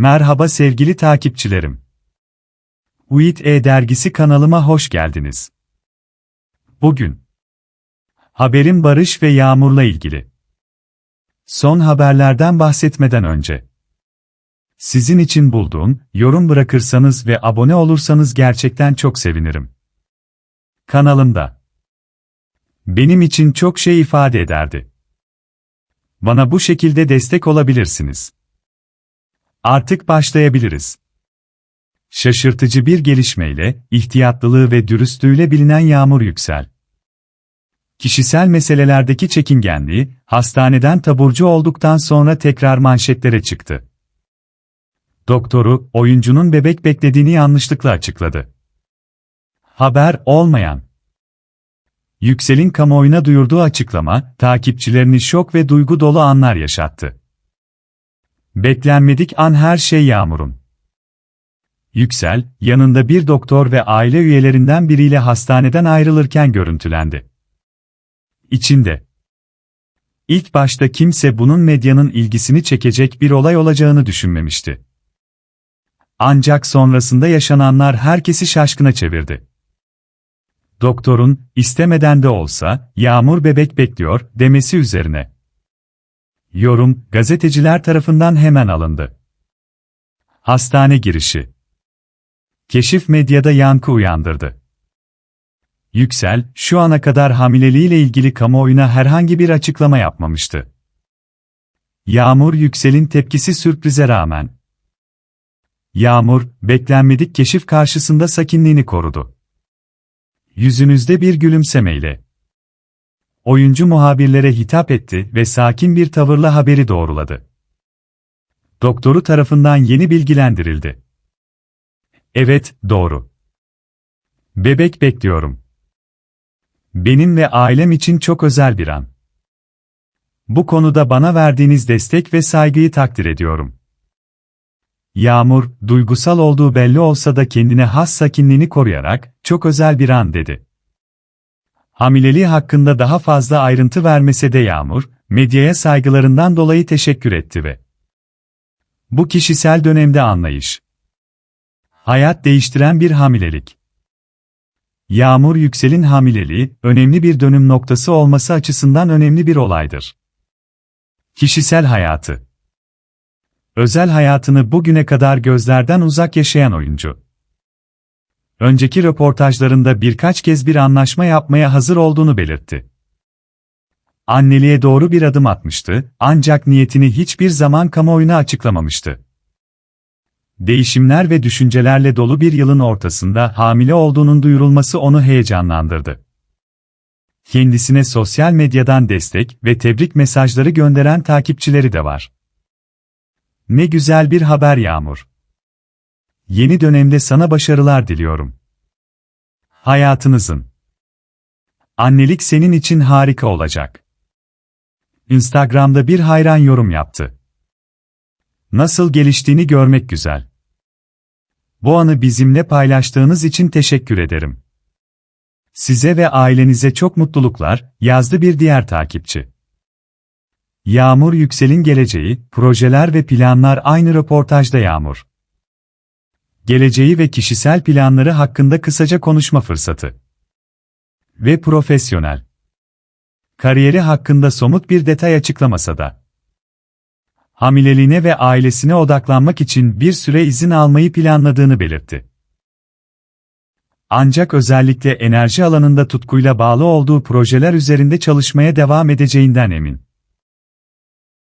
Merhaba sevgili takipçilerim. UİT E-Dergisi kanalıma hoş geldiniz. Bugün haberim Barış ve Yağmur'la ilgili. Son haberlerden bahsetmeden önce sizin için bulduğum, yorum bırakırsanız ve abone olursanız gerçekten çok sevinirim. Kanalımda benim için çok şey ifade ederdi. Bana bu şekilde destek olabilirsiniz. Artık başlayabiliriz. Şaşırtıcı bir gelişmeyle, ihtiyatlılığı ve dürüstlüğüyle bilinen Yağmur Yüksel. Kişisel meselelerdeki çekingenliği, hastaneden taburcu olduktan sonra tekrar manşetlere çıktı. Doktoru, oyuncunun bebek beklediğini yanlışlıkla açıkladı. Haber olmayan. Yüksel'in kamuoyuna duyurduğu açıklama, takipçilerini şok ve duygu dolu anlar yaşattı. Beklenmedik an her şey Yağmur'un. Yüksel, yanında bir doktor ve aile üyelerinden biriyle hastaneden ayrılırken görüntülendi. İçinde. İlk başta kimse bunun medyanın ilgisini çekecek bir olay olacağını düşünmemişti. Ancak sonrasında yaşananlar herkesi şaşkına çevirdi. Doktorun, istemeden de olsa, Yağmur bebek bekliyor, demesi üzerine. Yorum, gazeteciler tarafından hemen alındı. Hastane girişi. Keşif medyada yankı uyandırdı. Yüksel, şu ana kadar hamileliğiyle ilgili kamuoyuna herhangi bir açıklama yapmamıştı. Yağmur Yüksel'in tepkisi sürprize rağmen. Yağmur, beklenmedik keşif karşısında sakinliğini korudu. Yüzünüzde bir gülümsemeyle. Oyuncu muhabirlere hitap etti ve sakin bir tavırla haberi doğruladı. Doktoru tarafından yeni bilgilendirildi. Evet, doğru. Bebek bekliyorum. Benim ve ailem için çok özel bir an. Bu konuda bana verdiğiniz destek ve saygıyı takdir ediyorum. Yağmur, duygusal olduğu belli olsa da kendine has sakinliğini koruyarak, çok özel bir an dedi. Hamileliği hakkında daha fazla ayrıntı vermese de Yağmur, medyaya saygılarından dolayı teşekkür etti ve bu kişisel dönemde anlayış. Hayat değiştiren bir hamilelik. Yağmur Yüksel'in hamileliği, önemli bir dönüm noktası olması açısından önemli bir olaydır. Kişisel hayatı Özel hayatını bugüne kadar gözlerden uzak yaşayan oyuncu. Önceki röportajlarında birkaç kez bir anlaşma yapmaya hazır olduğunu belirtti. Anneliğe doğru bir adım atmıştı, ancak niyetini hiçbir zaman kamuoyuna açıklamamıştı. Değişimler ve düşüncelerle dolu bir yılın ortasında hamile olduğunun duyurulması onu heyecanlandırdı. Kendisine sosyal medyadan destek ve tebrik mesajları gönderen takipçileri de var. Ne güzel bir haber Yağmur. Yeni dönemde sana başarılar diliyorum. Hayatınızın. Annelik senin için harika olacak. Instagram'da bir hayran yorum yaptı. Nasıl geliştiğini görmek güzel. Bu anı bizimle paylaştığınız için teşekkür ederim. Size ve ailenize çok mutluluklar, yazdı bir diğer takipçi. Yağmur Yüksel'in geleceği, projeler ve planlar aynı röportajda Yağmur. Geleceği ve kişisel planları hakkında kısaca konuşma fırsatı. Ve profesyonel. Kariyeri hakkında somut bir detay açıklamasa da. Hamileliğine ve ailesine odaklanmak için bir süre izin almayı planladığını belirtti. Ancak özellikle enerji alanında tutkuyla bağlı olduğu projeler üzerinde çalışmaya devam edeceğinden emin.